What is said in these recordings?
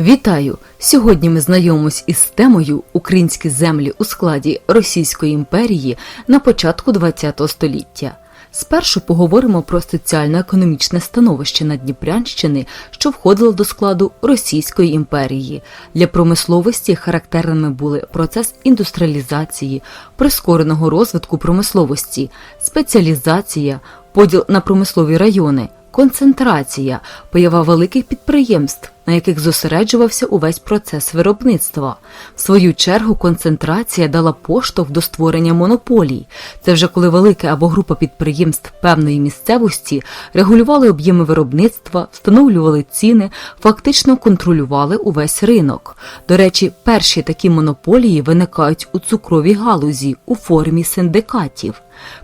Вітаю! Сьогодні ми знайомимось із темою Українські землі у складі Російської імперії на початку ХХ століття. Спершу поговоримо про соціально-економічне становище Надніпрянщини, що входило до складу Російської імперії. Для промисловості характерними були процес індустріалізації, прискореного розвитку промисловості, спеціалізація, поділ на промислові райони, концентрація, поява великих підприємств, на яких зосереджувався увесь процес виробництва. В свою чергу концентрація дала поштовх до створення монополій. Це вже коли велике або група підприємств певної місцевості регулювали об'єми виробництва, встановлювали ціни, фактично контролювали увесь ринок. До речі, перші такі монополії виникають у цукровій галузі у формі синдикатів.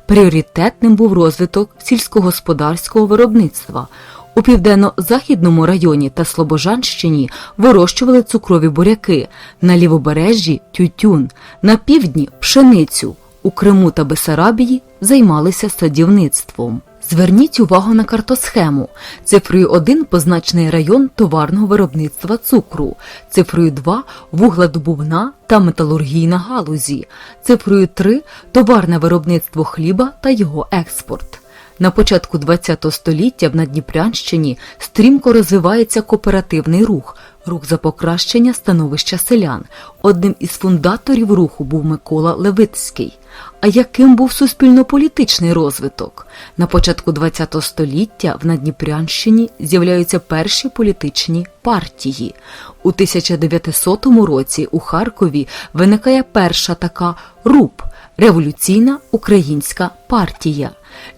Пріоритетним був розвиток сільськогосподарського виробництва. У південно-західному районі та Слобожанщині вирощували цукрові буряки, на лівобережжі тютюн, на півдні пшеницю. У Криму та Бесарабії займалися садівництвом. Зверніть увагу на картосхему. Цифрою 1 позначений район товарного виробництва цукру, цифрою 2 вугледобувна та металургійна галузі, цифрою 3 товарне виробництво хліба та його експорт. На початку ХХ століття в Надніпрянщині стрімко розвивається кооперативний рух, рух за покращення становища селян. Одним із фундаторів руху був Микола Левицький. А яким був суспільно-політичний розвиток? На початку ХХ століття в Надніпрянщині з'являються перші політичні партії. У 1900 році у Харкові виникає перша така РУП Революційна Українська партія.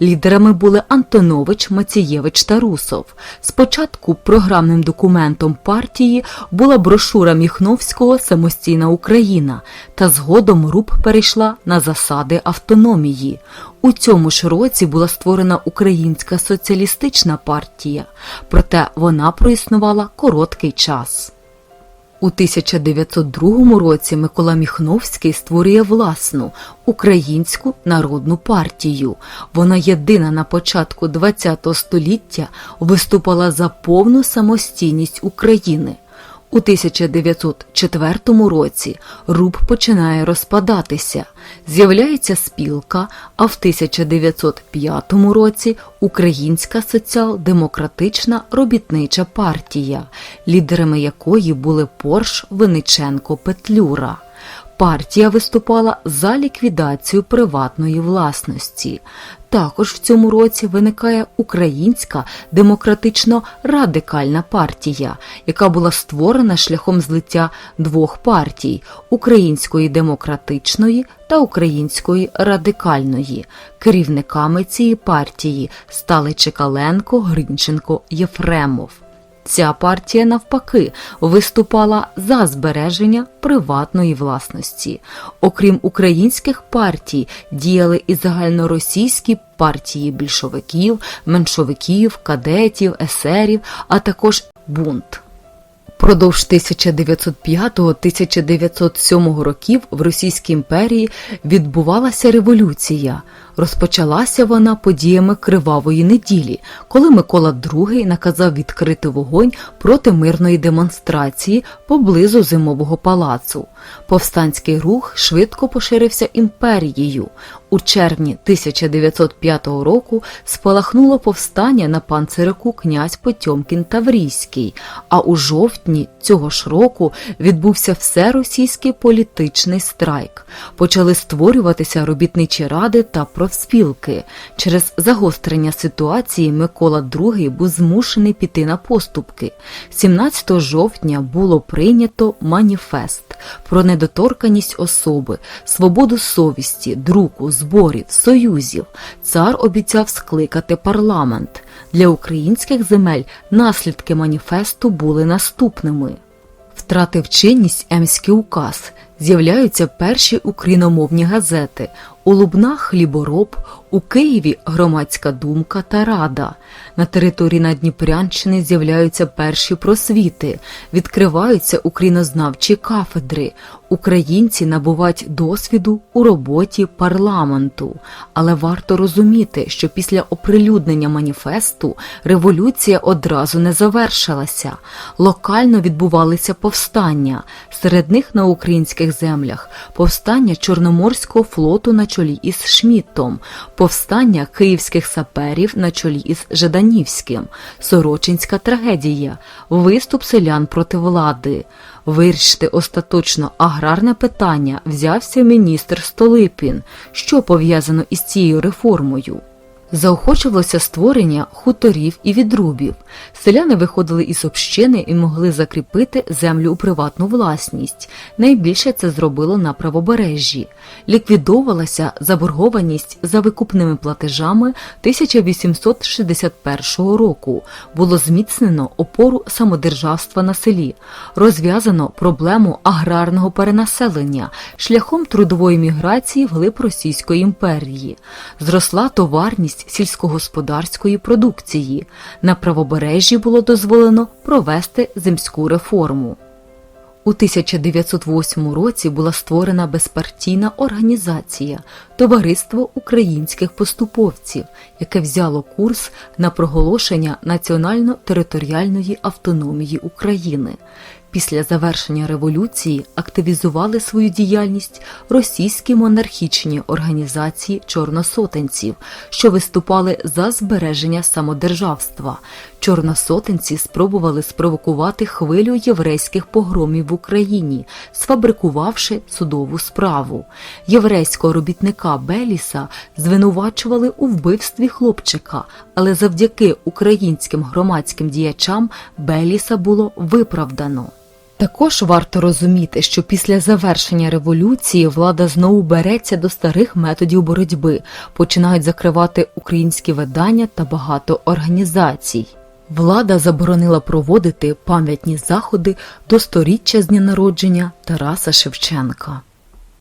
Лідерами були Антонович, Мацієвич та Русов. Спочатку програмним документом партії була брошура Міхновського Самостійна Україна, та згодом РУП перейшла на засади автономії. У цьому ж році була створена Українська соціалістична партія, проте вона проіснувала короткий час. У 1902 році Микола Міхновський створює власну Українську народну партію. Вона єдина на початку ХХ століття виступала за повну самостійність України. У 1904 році РУБ починає розпадатися, з'являється спілка, а в 1905 році Українська соціал-демократична робітнича партія, лідерами якої були Порш, Виниченко Петлюра. Партія виступала за ліквідацію приватної власності. Також в цьому році виникає Українська демократично-радикальна партія, яка була створена шляхом злиття двох партій Української демократичної та Української радикальної. Керівниками цієї партії стали Чекаленко, Гринченко, Єфремов. Ця партія, навпаки, виступала за збереження приватної власності. Окрім українських партій, діяли і загальноросійські партії більшовиків, меншовиків, кадетів, есерів, а також бунт. Продовж 1905-1907 років в Російській імперії відбувалася революція. Розпочалася вона подіями Кривавої неділі, коли Микола II наказав відкрити вогонь проти мирної демонстрації поблизу Зимового палацу. Повстанський рух швидко поширився імперією. У червні 1905 року спалахнуло повстання на панцирику князь Потьомкін Таврійський, а у жовтні цього ж року відбувся всеросійський політичний страйк. Почали створюватися робітничі ради та профспілки. Через загострення ситуації Микола II був змушений піти на поступки. 17 жовтня було прийнято маніфест про недоторканість особи, свободу совісті, друку, зборів, союзів. Цар обіцяв скликати парламент. Для українських земель наслідки маніфесту були наступними. Втратив чинність Емський указ. З'являються перші україномовні газети Улубна хлібороб, У Києві громадська думка та рада. На території Надніпрянщини з'являються перші просвіти, відкриваються українознавчі кафедри. Українці набувають досвіду у роботі парламенту. Але варто розуміти, що після оприлюднення маніфесту революція одразу не завершилася. Локально відбувалися повстання. Серед них на українських землях повстання Чорноморського флоту на чолі із Шміттом, повстання київських саперів на чолі із Жаданівським, Сорочинська трагедія, виступ селян проти влади. Вирішити остаточно аграрне питання взявся міністр Столипін, що пов'язано із цією реформою. Заохочувалося створення хуторів і відрубів. Селяни виходили із общини і могли закріпити землю у приватну власність. Найбільше це зробило на правобережжі. Ліквідовувалася заборгованість за викупними платежами 1861 року. Було зміцнено опору самодержавства на селі, розв'язано проблему аграрного перенаселення шляхом трудової міграції вглиб Російської імперії. Зросла товарність сільськогосподарської продукції. На правобережжі було дозволено провести земську реформу. У 1908 році була створена безпартійна організація Товариство українських поступовців, яке взяло курс на проголошення національно-територіальної автономії України. Після завершення революції активізували свою діяльність російські монархічні організації чорносотенців, що виступали за збереження самодержавства. Чорносотенці спробували спровокувати хвилю єврейських погромів в Україні, сфабрикувавши судову справу. Єврейського робітника Беліса звинувачували у вбивстві хлопчика, але завдяки українським громадським діячам Беліса було виправдано. Також варто розуміти, що після завершення революції влада знову береться до старих методів боротьби, починають закривати українські видання та багато організацій. Влада заборонила проводити пам'ятні заходи до сторіччя з дня народження Тараса Шевченка.